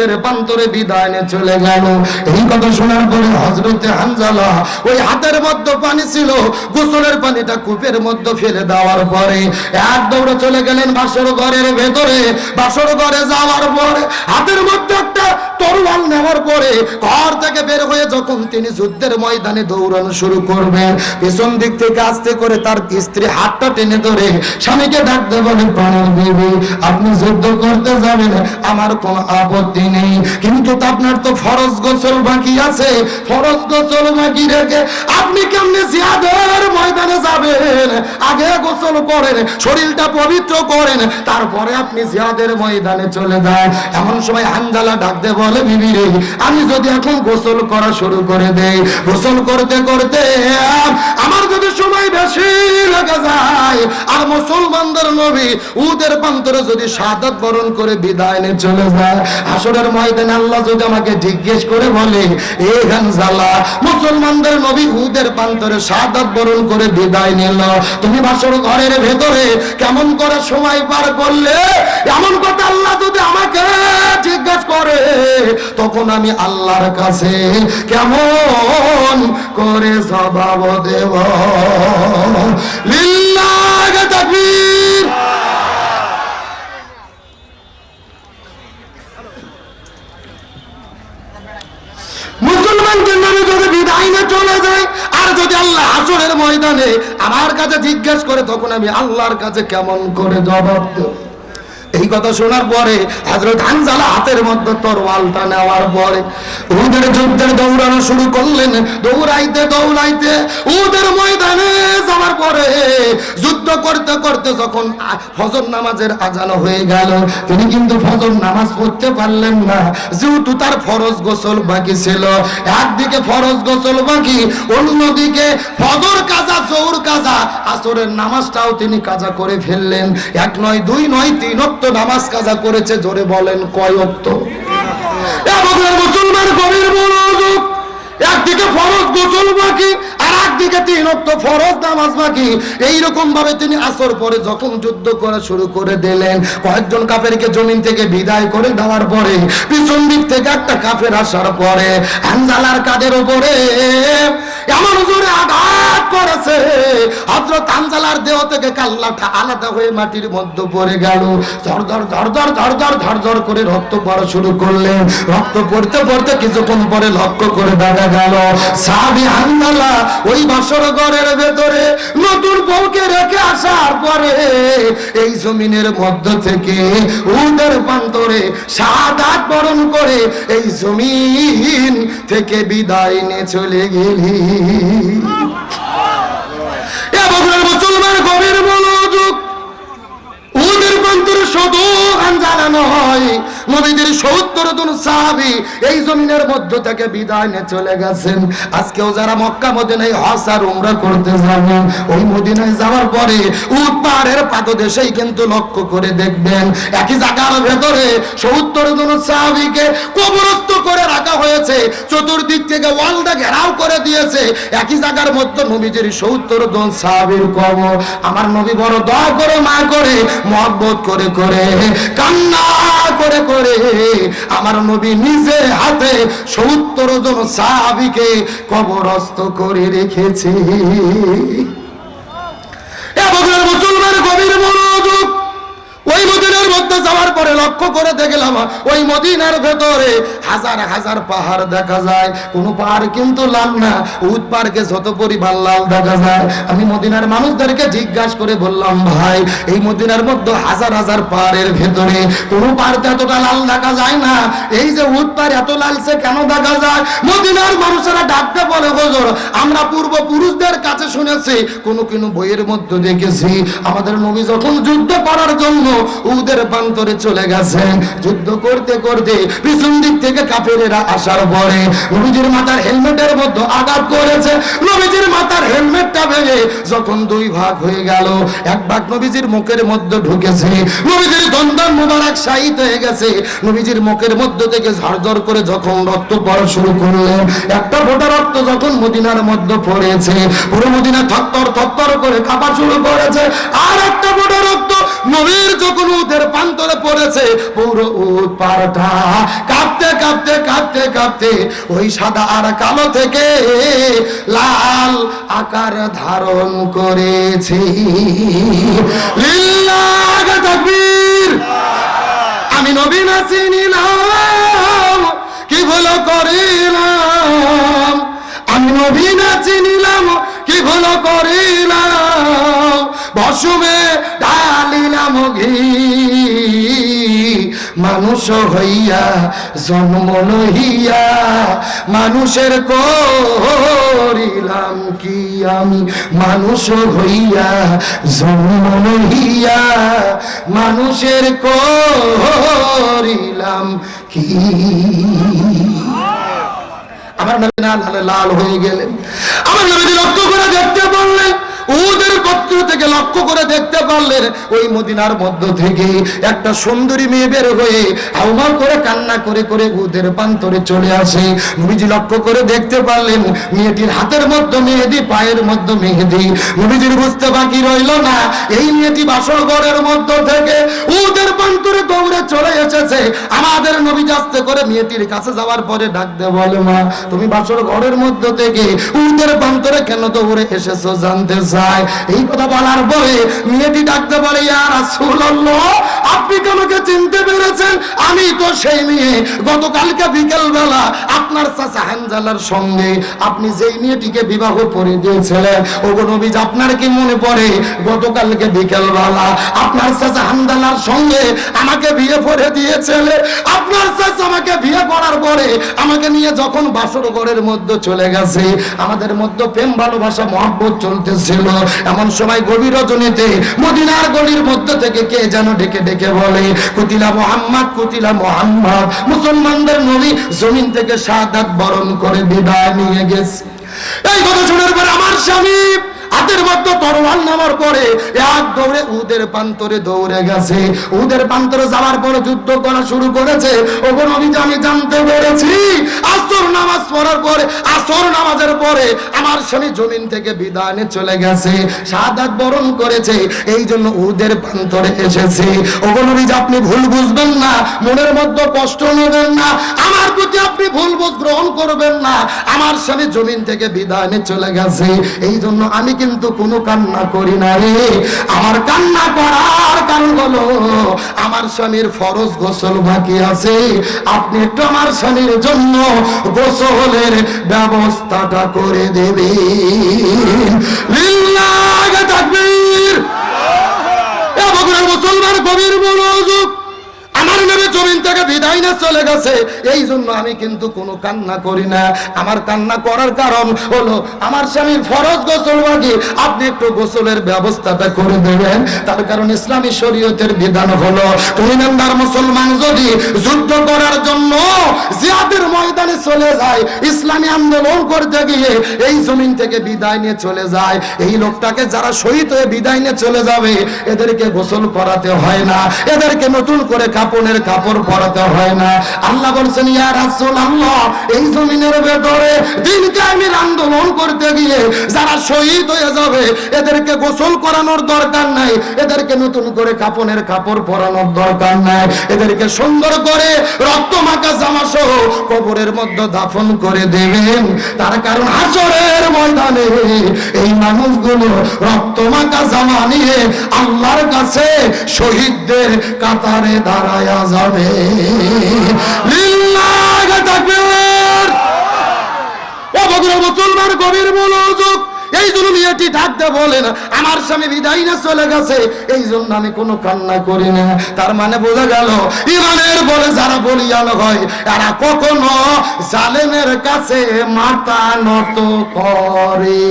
যুদ্ধের প্রান্তরে বিদায় নিয়ে চলে গেল। এই কথা শোনার পরে হজরতে হানজালা ওই হাতের মধ্যে পানি ছিল, গোসলের পানিটা কূপের মধ্যে ফেলে দেওয়ার পরে এক দৌড়ে চলে গেলেন বাসর ঘরের ভেতরে। বাসর ঘরে যাওয়ার পরে হাতের মধ্যে একটা তরোয়াল নেওয়ার পরে ঘর থেকে বের হয়ে যখন তিনি যুদ্ধের ময়দানে দৌড়ানো শুরু করবেন, পেছন দিক থেকে আস্তে করে তার স্ত্রী হাতটা টেনে ধরে স্বামীকে ডাকতে বলে প্রাণের দেবী, আপনি যুদ্ধ করতে যাবেন, আমার কোনো আপত্তি নেই। কিন্তু আপনার তো ফরজ গোসল বাকি আছে। ফরজ গোসল বাকি রেখে আপনি কেমনে জিয়াদের ময়দানে যাবেন? আগে গোসল করেন, শরীরটা পবিত্র করেন, তারপরে আপনি জিয়াদের ময়দানে চলে যান। এমন সময় হানজালা ডাকতে বলে, বিবি রে, আমি যদি এখন গোসল করা শুরু করে দেই, গোসল করতে করতে আমার যদি সময় বেশি লেগে যায়, আর মুসলমানদের নবী, উদের প্রান্তরে যদি সাদাত বরণ করে বিদায় নিয়ে চলে যায়, আসরের ময়দানে আল্লাহ যদি আমাকে জিজ্ঞেস করে বলে, এ হানজালা মুসলমানদের নবী উদের প্রান্তরে সাদাত বরণ করে বিদায় নিল তুমি বাসর ঘরের ভেতরে কেমন করে সময় পার করলে? এমন কথা আল্লাহ যদি আমাকে জিজ্ঞাসা করে, তখন আমি আল্লাহর কাছে কেমন করে জবাব দেব? লিল্লাহ মুসলমানদের যদি চলে যায়, আর যদি আল্লাহ ময়দানে আমার কাছে জিজ্ঞেস করে, তখন আমি আল্লাহর কাছে কেমন করে জবাব দেব? এই কথা শোনার পরে হাজরত হানজালা হাতের মধ্যে তরওয়ালটা নেওয়ার পরে উদের যুদ্ধের দৌড়ানো শুরু করলেন। দৌড়াইতে দৌড়াইতে উদের ময়দানে যাওয়ার পরে যুদ্ধ করতে করতে যখন ফজর নামাজের আজানো হয়ে গেল, তিনি কিন্তু ফজর নামাজ পড়তে পারলেন না। যেহেতু তার ফরজ গোসল বাকি ছিল, একদিকে ফরজ গোসল বাকি, অন্যদিকে ফজর কাজা জোর কাজা, আসরের নামাজটাও তিনি কাজা করে ফেললেন। এক নয়, দুই নয়, তিন অক্ত নামাজ কাজা করেছে জোরে বলেন কয় অক্ত? একদিকে ফরজ গোসল বাকি থেকে তিন অক্ত ফরজ নামাজ বাকি। এইরকম ভাবে তিনি আসর পরে যখন যুদ্ধ করা শুরু করে দিলেন, কয়েকজন কাফেরকে জমিন থেকে বিদায় করে দেওয়ার পরে পিছন দিক থেকে একটা কাফের আসার পরে হানজালার কাদের উপরে এমন জোরে আঘাত করেছে। দেহ থেকে কাল্লাটা আলাদা হয়ে মাটির মধ্যে পড়ে গেল। ঝরঝর ঝরঝর ঝরঝর ঝরঝর করে রক্ত পড়া শুরু করলেন। রক্ত পড়তে পড়তে কিছুক্ষণ পরে লক্ষ্য করে দেখা গেল সাবি হানজালা ওইভাবে বাসর ঘরের ভেতরে নতুন বউকে রেখে আসার পরে এই জমিনের মধ্য থেকে উদের প্রান্তরে বরণ করে এই জমিন থেকে বিদায় নিয়ে চলে গেলি। এবং মুসলমান গভীর ওদের প্রান্তরে শুধু গান জানানো নবীদের সত্তর জন সাহাবি এই জমিনের মধ্য থেকে বিদায় নিয়ে চলে গেছেন। আজকেও যারা মক্কা, মদিনায় হস আর উমরা করতে যাবেন ওই মদিনায় যাওয়ার পরে উট পাদদেশেই কিন্তু লক্ষ্য করে দেখবেন, একই জায়গার ভেতরে সত্তর জন সাহাবিকে কবরস্থ হয়েছে চতুর্দিক থেকে ওয়ালটা ঘেরাও করে দিয়েছে। একই জায়গার মধ্যে নবীজির সত্তর জন সাহাবির কবর। আমার নবী বড় দয়া করে, মা করে, মহব্বত করে করে, কান্না করে করে। আমার নবী নিজে হাতে সত্তর জন সাহাবিকে কবরস্থ করে রেখেছে। এবং মুসলমান গভীর মনোযোগ ওই মদিনার মধ্যে যাওয়ার পরে লক্ষ্য করে দেখলাম, ওই মদিনার ভেতরে হাজার হাজার পাহাড় দেখা যায়। কোন পাহাড় কিন্তু লাল না উদ পার্কে যত পরিমাণ লাল দেখা যায়। আমি মদিনার মানুষদেরকে জিজ্ঞাসা করে বললাম, ভাই, এই মদিনার মধ্যে হাজার হাজার পাহাড়ের ভেতরে কোন পাহাড়তে এতটা লাল দেখা যায় না? এই যে উদ পাহাড় এত লালছে কেন দেখা যায়? মদিনার মানুষেরা ডাকতে বলে, হুজুর, আমরা পূর্বপুরুষদের কাছে শুনেছি, কোন কোন বইয়ের মধ্যে দেখেছি। আমাদের নবী যখন যুদ্ধ করার জন্য উদের প্রান্তরে চলে গেছেন যুদ্ধ করতে করতে পিছন দিক থেকে কাফেরেরা আসার পরে নবীজির মাথার হেলমেটের মধ্যে আঘাত করেছে। নবীজির মাথার হেলমেটটা ভেঙে যখন দুই ভাগ হয়ে গেল, এক ভাগ নবীজির মুখের মধ্যে ঢুকেছে। নবীজির দন্দন মুবারক শাহিত হয়ে গেছে। নবীজির মুখের মধ্যে থেকে ঝাড়ঝড় করে যখন রক্ত পড়া শুরু করলেন একটা ফোঁটা রক্ত যখন মদিনার মধ্যে পড়েছে, পুরো মদিনা থত্তর থত্তর করে কাঁপা শুরু করেছে। আর একটা ফোঁটা রক্ত নবীর প্রান্তরে পড়েছে পুরো কাঁপতে কাঁপতে কাঁপতে কাঁপতে ওই সাদা আর কালো থেকে লাল আকার ধারণ করেছে। আমি নবী না চিনিলাম কি ভুল করিলাম? আমি নবী না চিনিলাম কি ভুল করিলাম? বসুমে ডালিলাম মানুষ হইয়া, জন্ম লইয়া, মানুষের করিলাম কি আমি? মানুষ হইয়া, জন্ম লইয়া, মানুষের করিলাম কি? আমার নবী লালে হয়ে গেলেন। আমার নবী লক্ষ্য করে দেখতে থেকে লক্ষ্য করে দেখতে পারলেন ওই মদিনার মধ্য থেকে একটা সুন্দরী মেয়ে বের হয়ে হাউমাউ করে কান্না করে করে ওদের প্রান্তরে চলে আসে। নবীজি লক্ষ্য করে দেখতে পারলেন মেয়েটির হাতের মধ্যে মেহেদি, পায়ের মধ্যে মেহেদি। নবীজির বুঝতে বাকি রইল না, এই মেয়েটি বাসর ঘরের মধ্য থেকে ওদের প্রান্তরে দৌড়ে চলে এসেছে। আমাদের নবী আস্তে করে মেয়েটির কাছে যাওয়ার পরে ডাক দে বলে, মা, তুমি বাসর ঘরের মধ্য থেকে উদের প্রান্তরে কেন দৌড়ে এসেছ জানতে চাই? এই কথা বলার পরে মেয়েটি ডাকতে পারে আপনি কেন কে চিনতে পেরেছেন আমি তো সেই মেয়ে। গতকালকে বিকেল বেলা আপনার চাচা হানজালার সঙ্গে আপনি যেই মেয়েটিকে বিবাহ করে দিয়েছিলেন ও গো নবীজ, আপনার কি মনে পড়ে? গতকালকে বিকেল বেলা আপনার চাচা হানজালার সঙ্গে আমাকে বিয়ে করে দিয়েছিলে। আপনার চাচা আমাকে বিয়ে করার পরে আমাকে নিয়ে যখন বাসর ঘরের মধ্যে চলে গেছে, আমাদের মধ্যে প্রেম, ভালোবাসা, মহব্বত চলতেছিল। এমন সময় গভীর রজনীতে মদিনার গলির মধ্যে থেকে কে যেন ডেকে ডেকে বলে, কুতিলা মোহাম্মদ কুতিলা মোহাম্মদ। মুসলমানদের নবী জমিন থেকে সাদাত বরণ করে বিদায় নিয়ে গেছে। এই কথা শোনার পর আমার স্বামী হাতের মধ্যে তরোয়াল নামার পরে এক দৌড়ে উদের প্রান্তরে দৌড়ে গেছে। উদের প্রান্তরে যাওয়ার পরে যুদ্ধ করা শুরু করেছে। ওপর আমি আমি জানতে পেরেছি। আসর নামাজ পড়ার পরে, আসর নামাজের পরে আমার স্বামী জমিন থেকে বিদায় চলে গেছে। সাদাত বরণ করেছে। এই জন্য উদের প্রান্তরে এসেছে। ওপর নবীজ, আপনি ভুল বুঝবেন না। মনের মধ্যে কষ্ট নেবেন না। আমার প্রতি আপনি ভুল বুঝ গ্রহণ করবেন না। আমার স্বামী জমিন থেকে বিদায় চলে গেছে। এই জন্য আমি কিন্তু কোনো কান্না করি না রে আমার কান্না করার কারণ হলো, আমার স্বামীর ফরজ গোসল বাকি আছে। আপনি একটু আমার স্বামীর জন্য গোসলের ব্যবস্থাটা করে দেবে মুসলমান কবির মনোযোগ জমিন থেকে বিদায় না চলে গেছে। এই জন্য আমি কিন্তু কোনো কান্না করি না। আমার কান্না করার কারণ হলো, আমার স্বামীর ফরজ গোসল বাকি। আপনি একটু গোসলের ব্যবস্থাটা করে দেবেন। তার কারণ ইসলামী শরীয়তের বিধান হলো তুমি নামদার মুসলমান যদি যুদ্ধ করার জন্য জিয়াদের ময়দানে চলে যায়, ইসলামী আন্দোলন করতে গিয়ে এই জমিন থেকে বিদায় নিয়ে চলে যায়, এই লোকটাকে যারা শহীদ হয়ে বিদায় নিয়ে চলে যাবে, এদেরকে গোসল করাতে হয় না। এদেরকে নতুন করে কাপড়ের কাপড় পরাতে হয় না। আল্লাহ বলছেন, ইয়া আল্লাহ এই জমিনের ভেতরে দিন কায়েমের আন্দোলন করতে গিয়ে যারা শহীদ হয়ে যাবে, এদেরকে গোসল করানোর দরকার নাই, এদেরকে নতুন করে কাপড়ের কাপড় পরানোর দরকার নাই, এদেরকে সুন্দর করে রক্ত মাখা জামা সহ কবরের মধ্যে দাফন করে দেবেন। তার কারণ হাসরের ময়দানে এই মানুষগুলো রক্ত মাখা জামা নিয়ে আল্লাহর কাছে শহীদদের কাতারে দাঁড়ায়া যাবে। মুসলমান গভীর মনোযোগ, এই জন্য মেয়েটি ডাকতে বলেন, আমার স্বামী বিদায় না চলে গেছে, এই জন্য আমি কোনো কান্না করি না। তার মানে বোঝা গেল, ইমানের বলে যারা বলিয়ান হয়, এরা কখনো জালেমের কাছে মাথা নত করে।